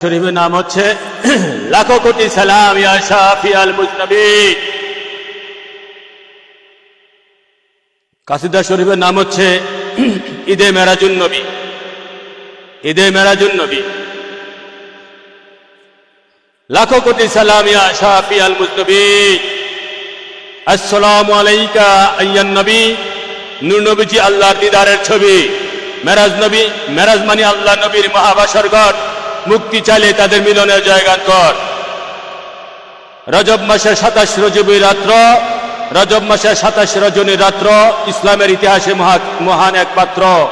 শরীফের নাম হচ্ছে লাখো কোটি সালাম, ইয়া শাফি মুজনবী কাসিদা শরীফের নাম হচ্ছে ঈদে মেরাজুন নবী। ঈদে মেরাজুন নবী। লাখো কোটি সালাম, ইয়া শাফি আল মুজনবী আসসালামু আলাইকা আইয়ান নবী। নূর নবীজি আল্লাহর দিদারের ছবি। মেরাজ নবী, মেরাজ মানে আল্লাহ নবীর মহাবাসর ঘর। মুক্তি চাইলে তাদের মিলনের জায়গা কর। রজব মাসের সাতাশ রজবী রাত্র, রজব মাসের সাতাশ রজনীর রাত্র, ইসলামের ইতিহাসে মহা- মহান এক পাত্র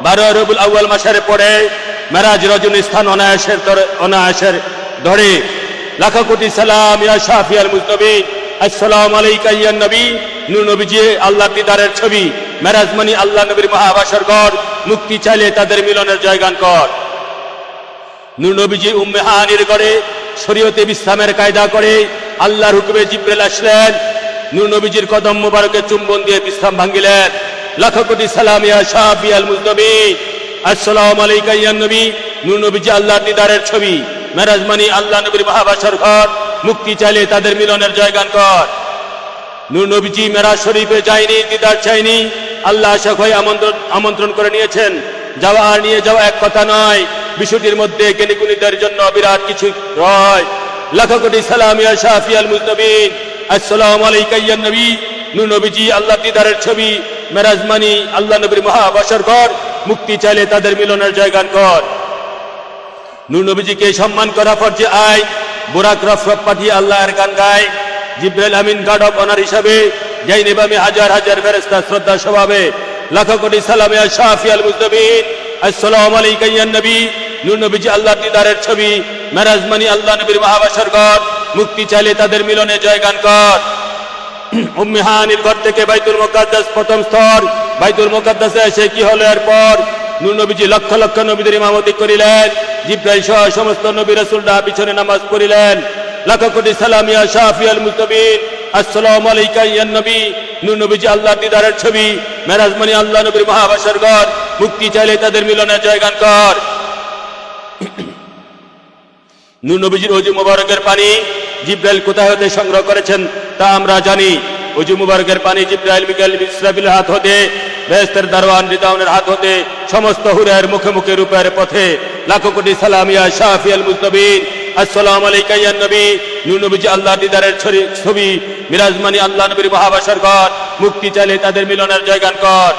বারো রবুল আউ্য়াল মাসের পরে মেরাজ রজনী স্থান অনায়াসের অনায়াসের ধরে। লাখো কোটি সালাম ইয়া শাফি আল আসসালাম আলাইকা ইয়া নবী। নূর নবীজি, আল্লাহ দিদারের ছবি। মেরাজ মানি আল্লাহ নবীর মহাবাসর গড় মুক্তি চাইলে তাদের মিলনের জায়গান কর। নবীজি উম্মে হানির করে শরীয়তে বিশ্রামের কায়দা করে আল্লাহর হুকুমে জিব্রেল আসলেন নবীজির কদম মোবারকে চুম্বন দিয়ে বিশ্রাম ভাঙ্গিলেন। লাখ কোটি সালাম ইয়া শাফি আল মুজনবী আসসালামু আলাইকা ইয়া নবী নবীজি আল্লাহর দিদারের ছবি। মেরাজ মানি আল্লাহ নবীর মহাবাসর ঘর, মুক্তি চাইলে তাদের মিলনের জায়গান কর। নূর নবীজি মেরাজ শরীফে যায়নি, দিদার চাইনি আল্লাহ আশা হয়ে আমন্ত্রণ আমন্ত্রণ করে নিয়েছেন। যাওয়া আর নিয়ে যাওয়া এক কথা নয় বিষয়টির মধ্যে জ্ঞানীগুণীদের জন্য বিরাট কিছু রয় লাখ কোটি সালাম ইয়া শাফি আল মুজনবিন আসসালামু আলাইকা ইয়া নবী। নূর নবীজি আল্লাহ দিদারের ছবি। মেরাজ মানি আল্লাহ নবীর মহাবাসর ঘর। মুক্তি চাইলে তাদের মিলনের জায়গান কর নূর নবীজিকে সম্মান করা ফরজে আয় বোরাক রফরফ পাঠিয়ে আল্লাহর গান গায়। Jibrail Amin guard of honour হিসাবে যাই নেবামে হাজার হাজার ফেরেস্তা শ্রদ্ধা স্বভাবে। লাখ কোটি সালামে আর শাফি আল মুজনবিন আসসালামু আলাইকা ইয়া নবী। নূর নবীজি আল্লাহ দিদারের ছবি, মেরাজ আল্লাহ নবীর মহাবাসর ঘর, মুক্তি চাইলে তাদের মিলনে জয়গান কর। উম্মিহানির ঘর থেকে বাইতুল মুকাদ্দাস প্রথম স্তর, বাইতুল মুকাদ্দাসে এসে কি হলো এরপর? নূর নবীজি লক্ষ লক্ষ নবীদের ইমামতি করিলেন, জিব্রাইল সহ সমস্ত নবী রাসূলরা পিছনে নামাজ পড়িলেন। লাখ কোটি সালাম ইয়া শাফি আল মুস্তাবিন আসসালামু আলাইকা ইয়া নবী। নূর নবীজি আল্লাহ দিদারের ছবি, মেরাজ মানি আল্লাহ নবীর মহাবাসর ঘর, মুক্তি চাইলে তাদের মিলনের জয়গান কর। নবীজির অজু মুবারকের পানি জিব্রাইল কোথায় হতে সংগ্রহ করেছেন তা আমরা জানি। অজু মুবারকের পানি জিব্রাইল, মিকাইল, ইসরাফিল হাত হতে, বেহেস্তের দারওয়ান রিদাউনের হাত হতে, সমস্ত হুরের মুখে মুখে রূপের পথে, লাখো কোটি সালামিয়া শাফি আল মুস্তাবিন আসসালামু আলাইকা ইয়া নবী। নূর নবীজি আল্লাহ দিদারের ছবি মিরাজমানি আল্লাহ নবীর মহাবাসর ঘর। মুক্তি চাইলে তাদের মিলনের জয়গান কর।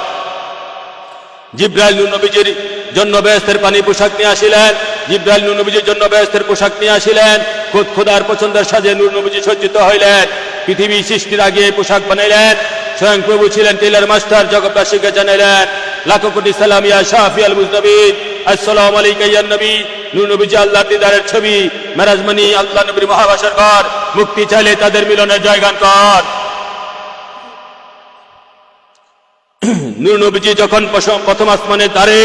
জিব্রাইল নবীজির জন্য বেহেস্তের পানি পোশাক নিয়ে আসিলেন। জিব্রাইল নূর নবীজির জন্য বেহেস্তের পোশাক নিয়ে আসিলেন। খুদ খোদার পছন্দের সাজে নূর নবীজি সজ্জিত হইলেন। পৃথিবী সৃষ্টির আগে পোশাক বানাইলেন। স্বয়ং প্রভু ছিলেন টেলার মাস্টার জগৎবাসীকে জানাইলেন। লাখো কোটি সালাম ইয়া শাফি আল মুজনবিন। আসসালামু আলাইকা নবী। নূর নবীজি আল্লাহ দিদারের ছবি। মেরাজমানি আল্লাহ নবীর মহাবাসর ঘর। মুক্তি চাইলে তাদের মিলনের জয়গান কর। নূর নবীজি যখন প্রথম আসমানের দ্বারে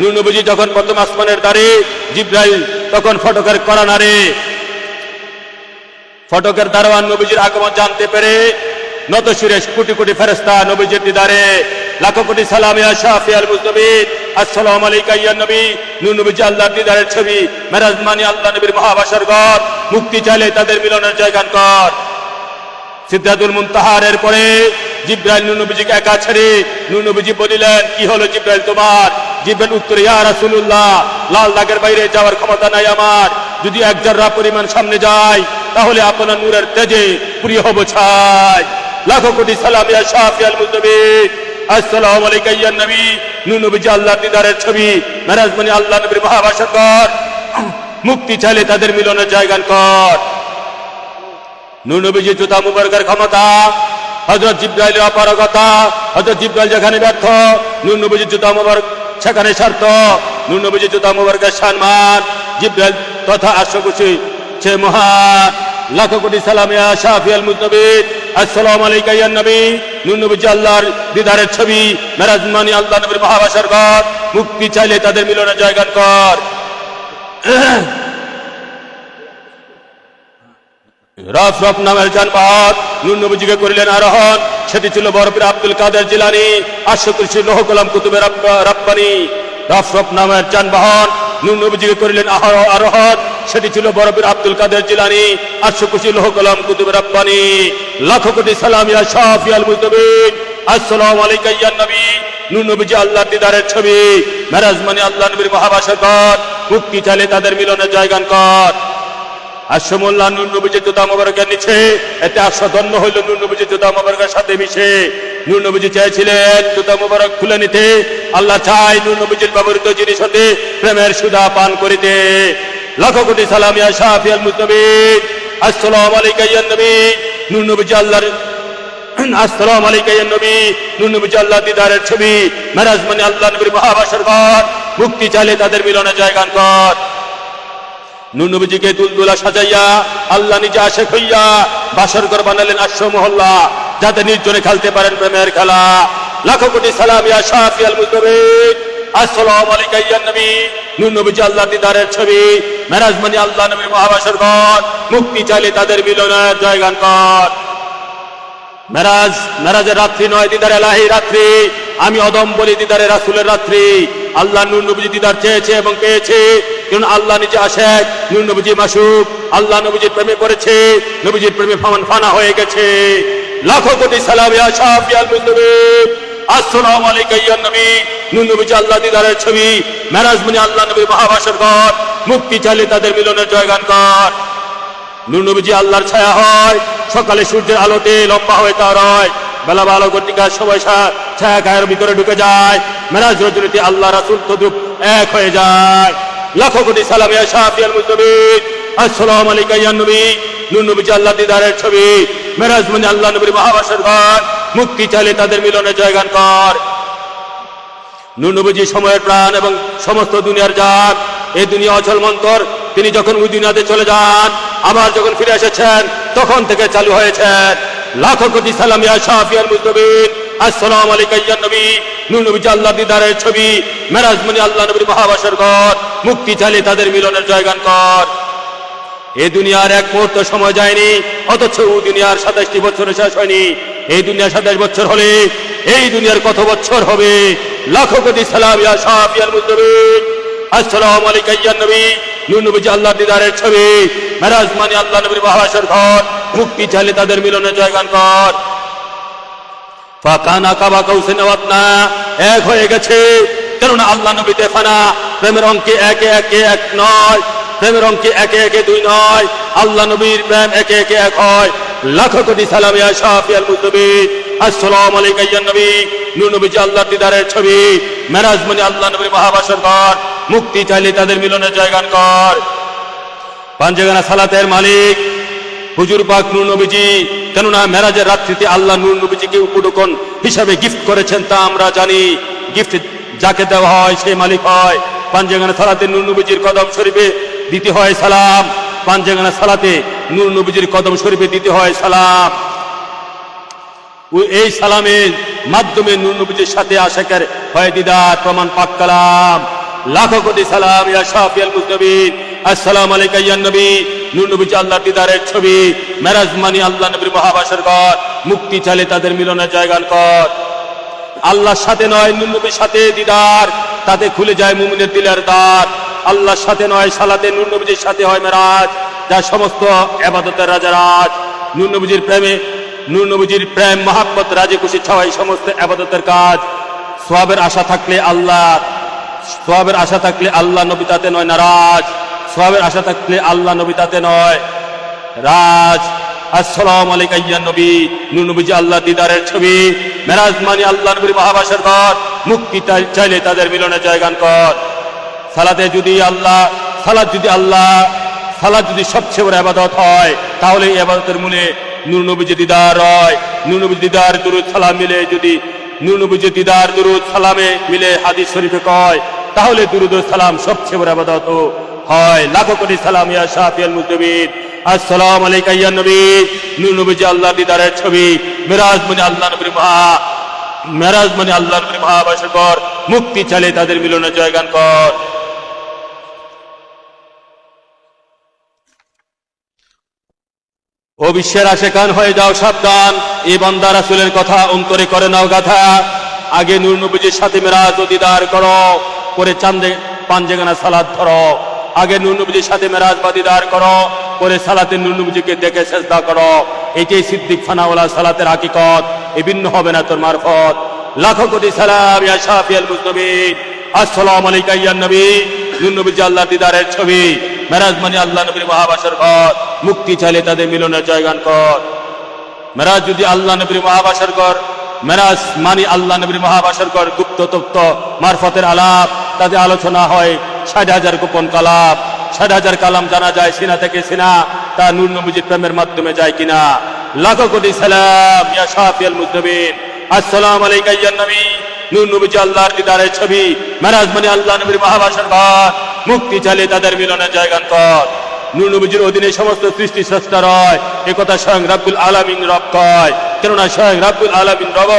নূর যখন প্রথম আসমানের দ্বারে, জিব্রাইল তখন ফটকের করা নারে ফটকের দারোয়ান নবীজির আগমন জানতে পেরে নত সুরেশ কোটি কোটি ফেরেস্তা নবীজির দিদারে লাখো কোটি সালাম ইয়া শাফি আল মুজনবিন, আসসালামু আলাইকা ইয়া নবী নূর নবীজি আল্লাহর দিদারের ছবি, মেরাজ মানি আল্লাহ নবীর মহাবাসর ঘর, মুক্তি চাইলে তাদের মিলনের জায়গান কর সিদ্ধাতুল মুনতাহারের পরে জিব্রাইল নূর নবীজিকে একা ছেড়ে নূর নবীজি বলিলেন, কি হলো জিব্রাইল তোমার? জিব্রাইল উত্তরে, ইয়া রাসূলুল্লাহ, লাল দাগের বাইরে যাওয়ার ক্ষমতা নাই আমার। যদি এক জাররা পরিমাণ সামনে যাই তাহলে আপনার নূরের তেজে প্রিয় হব ছাই। লাখো কোটি সালাম ইয়া শাফি আল মুজনবিন আসসালামু আলাইকা ইয়া নবী। নূর নবীজি আল্লাহর দিদারের ছবি। মেরাজ মানে আল্লাহ নবীর মহাবাসর কর মুক্তি চাইলে তাদের মিলনের জায়গান কর। নূর নবীজি জুতা মুবারকের ক্ষমতা হজরত জিব্রাইলের অপারগতা হজরত জিব্রাইল যেখানে ব্যর্থ, নূর নবীজি জুতা মুবারক, সেখানে স্বার্থ নূর নবীজি জুতা মুবারকের সম্মান। জিব্রাইল তথা আশ্বকুশি সে মহান লাখো কোটি সালাম শাফি আল মুজনবিন আসসালামু আলাইকা ইয়া নবী, নূর নবীজি আল্লাহর দিদারের ছবি, মেরাজ মানি আল্লাহ নবীর মহাবাসার ঘর মুক্তি চাইলে তাদের মিলনের জায়গান কর। রফ রফ নামের যানবাহন নুন নবীজিকে করিলেন আরোহণ। সেটি ছিল বরফের আব্দুল কাদের জিলানি আশো কৃষি লোহ গোলাম কুতুবের রব্বানি। রফ রফ নামের যানবাহন নূর নবীজিকে করিলেন আরোহণ। সেটি ছিল বরফের আব্দুল কাদের জিলানি আটশো কুশি লোহ কলাম কুতুব রব্বানি। লাখ কোটি সালাম শাফি আল মুজতবিন। আসসালামু আলাইকা ইয়া নবী। নূর নবীজি আল্লাহর দিদারের ছবি। মেরাজ মানে আল্লাহ নবীর মহাবাসর কর মুক্তি চাইলে তাদের মিলনের জায়গান কর। আসমুল্লাহ নুন নবীজি জুতা মোবারকের নিচে, এতে আস্বাদন্য হইল নুন নবীজি জুতা মোবারকের সাথে মিশে। নুন নবীজি চেয়েছিলেন জুতা মোবারক খুলে নিতে। আল্লাহ চাই নবীজির ব্যবহৃত জিনিস হতে প্রেমের সুদা পান করিতে। লক্ষ কোটি সালাম ইয়া শাফি আল মুজতবিন আসসালামু আলাইকা নবী। নবীজি আল্লাহর আসসালাম আলাইকা ইয়া নবী। নুন নবীজি আল্লাহ দিদারের ছবি। মেরাজ মানে আল্লাহ নবীর মহাবাসর মুক্তি চাইলে তাদের মিলনের জায়গান কর নুনবীজিকে দুলদুলা সাজাইয়া আল্লাহ নিজে আশেক হইয়া বাসর ঘর বানালেন আশ্র মহল্লা, যাতে নির্জনে খেলতে পারেন প্রেমের খেলা। লাখো কোটি সালাম ইয়া শাফি আল দিদারের ছবি। আল্লাহ ঘর। মুক্তি তাদের জায়গান রাত্রি নয় আমি অদম বলি দিদারে রাসুলের রাত্রি। আল্লাহ নূর দিদার চেয়েছে এবং পেয়েছে। কারণ আল্লাহ নিজে নূর নবীজি মাসুক। আল্লাহ নবীজির প্রেমে পড়েছে। নবীজির প্রেমে ফামান ফানা হয়ে গেছে। লাখো কোটি সালাম আল্লাহ দিদারের ছবি। আল্লাহ মুক্তি তাদের মিলনের জয়গান ছায়া হয়। সকালে সূর্যের আলোতে লম্বা হয়ে তার হয়। বেলা বালো ঘটিকার সময় সা- ছায়া গায়ের ভিতরে ঢুকে যায়। মেরাজ রজনীতে আল্লাহ রাসুল এক হয়ে যায়। লাখো কোটি সালাম শাফি আল মুজতবিন আসসালামু আলাইকা ইয়া নবী। নূর নবীজি আল্লাহ দিদারের ছবি। মেরাজ মানে আল্লাহ নবীর মহাবাসের ঘর। মুক্তি চাইলে তাদের মিলনের জয়গান কর। নুনবুজি সময়ের প্রাণ এবং সমস্ত দুনিয়ার জান এই দুনিয়া অচল মন্তর। তিনি যখন ওই দুনিয়াতে চলে যান, আবার যখন ফিরে এসেছেন, তখন থেকে চালু হয়েছেন লাখো কোটি সালাম ইয়া শাফিয়াল মুজতবিন আসসালামু আলাইকা ইয়া নবী। নূর নবীজি আল্লাহ দিদারের ছবি। মেরাজ মনি আল্লাহ নবীর মহাবাসর ঘর। মুক্তি চাইলে তাদের মিলনের জয়গান কর। এই দুনিয়ার এক মুহূর্ত সময় যায়নি, অথচ ওই দুনিয়ার সাতাশটি বছর শেষ হয়নি। এই দুনিয়ার সাতাশ বছর হলে, এই দুনিয়ার কত বছর হবে? লাখো কোটি সালাম ইয়া শাফিয়াল মুজতবিন আসসালামু আলাইকা ইয়া নবী। নূর নবীজি আল্লাহ দিদারের ছবি। মেরাজ মানে আল্লাহ নবীর মহাবাসর ঘর। মুক্তি চাইলে তাদের মিলনের জয়গান কর। ফাকানা কাবা কৌসেন ওয়াতনা। এক হয়ে গেছে। কেননা আল্লাহ নবীতে ফানা প্রেমের অঙ্কে একে একে এক নয়। প্রেমের অঙ্কে একে একে দুই নয়। আল্লাহ নবীর প্রেম একে একে এক হয়। লাখো কোটি সালাম ইয়া শাফি আল মুজতবি আসসালামু ইয়া নবী। নূর নবীজি আল্লাহর দিদারের ছবি। মেরাজ মানে আল্লাহ নবীর মহাবাসর ঘর। মুক্তি চাইলে তাদের মিলনের জায়গান কর পাঞ্জেগানা সালাতের মালিক। হুজুর পাক নূর নবীজি। কেননা মেরাজের রাত্রিতে আল্লাহ নূর নবীজিকে উপডকন হিসাবে গিফট করেছেন তা আমরা জানি। গিফট যাকে দেওয়া হয় সেই মালিক হয়। পাঞ্জেগানা সালাতে নূর নবীজির কদম শরীফে দিতে হয় সালাম। পাঞ্জেগানা সালাতে নূর নবীজির কদম শরীফে দিতে হয় সালাম। এই সালামের মাধ্যমে নূর নবীজির সাথে আশেকের হয় দিদার প্রমাণ পাক কালাম। লাখো কোটি সালাম, ইয়া শাফি আল মুজনবিন। আসসালামু আলাইকা, ইয়া নবী। নূর নবীজি আল্লাহর দিদারের ছবি। মেরাজ মানি আল্লাহ নবীর মহাবাসের ঘর। মুক্তি চালে তাদের মিলনের জায়গান কর আল্লাহর সাথে নয় নূর নবীর সাথে দিদার। তাতে খুলে যায় মুমিনের দিলের দ্বার আল্লাহর সাথে নয়, সালাতে নূর নবীজির সাথে হয় মেরাজ। যা সমস্ত এবাদতের রাজারাজ নূর নবীজির প্রেমে নূর নবীজির প্রেম, মহাব্বত, রাজে খুশি ছাওয়াই সমস্ত আবাদতের কাজ। সোয়াবের আশা থাকলে আল্লাহ, সোয়াবের আশা থাকলে আল্লাহ নবী তাতে নয়, নারাজ। সোয়াবের আশা থাকলে আল্লাহ নবী তাতে নয়, রাজ। আসসালাম আলাইকা ইয়া নবী। নূর নবীজি আল্লাহ দিদারের ছবি। মেরাজ মানি আল্লাহ নবীর মহাবাসের ঘর। মুক্তি চাই- চাইলে তাদের মিলনে জয়গান কর। সালাতে যদি আল্লাহ সালাদ যদি আল্লাহ সালাদ যদি সবচেয়ে বড় আবাদত হয়, তাহলে এই আবাদতের মূলে নূর দিদার হয়। নূর দিদার দুরুদ সালাম মিলে যদি নূর দিদার দুরুদ সালামে মিলে হাদিস শরীফে কয়, তাহলে দুরুদ সালাম সবচেয়ে বড় আবাদত। হয়, লাখো কোটি সালাম ইয়া শাফি আল মুজতবিন আসসালামু আলাইকা ইয়া নবী, নূর নবীজি আল্লাহ দিদারের ছবি, মিরাজ মানে আল্লাহ নবীর মহা, মেরাজ মানে আল্লাহ নবীর মহাবাসের কর মুক্তি চালে তাদের মিলনে জয়গান কর। ও বিশ্বের আশেকান হয়ে যাও সাবধান এ বান্দা রাসুলের কথা অন্তরে করে নাও গাথা আগে নূর নবীজির সাথে মেরাজ ও দিদার করো করে চাঁদে পাঞ্জেগানা সালাদ ধরো। আগে নুনবুজির সাথে মেরাজবাদী দাঁড় করো, পরে সালাতে নুনবুজিকে দেখে চেষ্টা করো। এটাই সিদ্দিক ফানাওয়ালা সালাতের হাকিকত। এ ভিন্ন হবে না তোর মারফত। লাখো কোটি সালাম ইয়া শাফিয়াল মুজনবিন। আসসালামু আলাইকা ইয়া নবী। নুনবুজি আল্লাহ দিদারের ছবি। মেরাজ মানে আল্লাহ নবীর মহাবাসর ঘর। মুক্তি চাইলে তাদের মিলনের জয়গান কর। মেরাজ যদি আল্লাহ নবীর মহাবাসর কর মেরাজ মানি আল্লাহ নবীর মহাবাসর কর গুপ্ত তপ্ত মারফতের আলাপ। তাদের আলোচনা হয় ষাট হাজার গোপন কালাম, ষাট হাজার কালাম জানা যায় সিনা থেকে সিনা, তা নূর নবীজির প্রেমের মাধ্যমে যায় কিনা। লাখো কোটি সালাম, ইয়া শাফিয়াল মুজনবিন আসসালামু আলাইকা ইয়া নবী। নূর নবীজি আল্লাহর দিদারের ছবি, মেরাজ মানে আল্লাহ নবীর মহাবাসর ঘর মুক্তি চাইলে তাদের মিলনের জায়গান কর নূর নবীজির অধীনে সমস্ত সৃষ্টি স্রষ্টা রয়, এ কথা স্বয়ং রাব্বুল আলামিন রব কয়, কেননা স্বয়ং রাব্বুল আলামিন রব,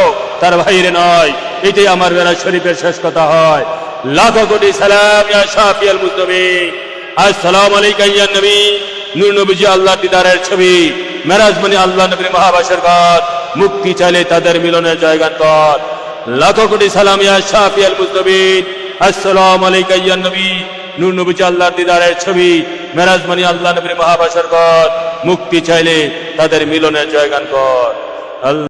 তার ভাইরে নয়। এটাই আমার বেলা শরীফের শেষ কথা হয়। লাখো কোটি সালাম, ইয়া শাফিয়াল মুজনবিন আসসালামু আলাইকা ইয়া নবী। নূর নবীজি আল্লাহ দিদারের ছবি। মেরাজ মানে আল্লাহ নবীর মহাবাসের ঘর। মুক্তি চাইলে তাদের মিলনের জায়গা কর লাখো কোটি সালাম, ইয়া শাফিয়াল মুজনবিন আসসালামু আলাইকা ইয়া নবী। নূর নবীজি আল্লাহর দিদারের ছবি। মেরাজ মানি আল্লাহ নবীর মহাবাসর ঘর। মুক্তি চাইলে তাদের মিলনের জয়গান কর আল্লাহ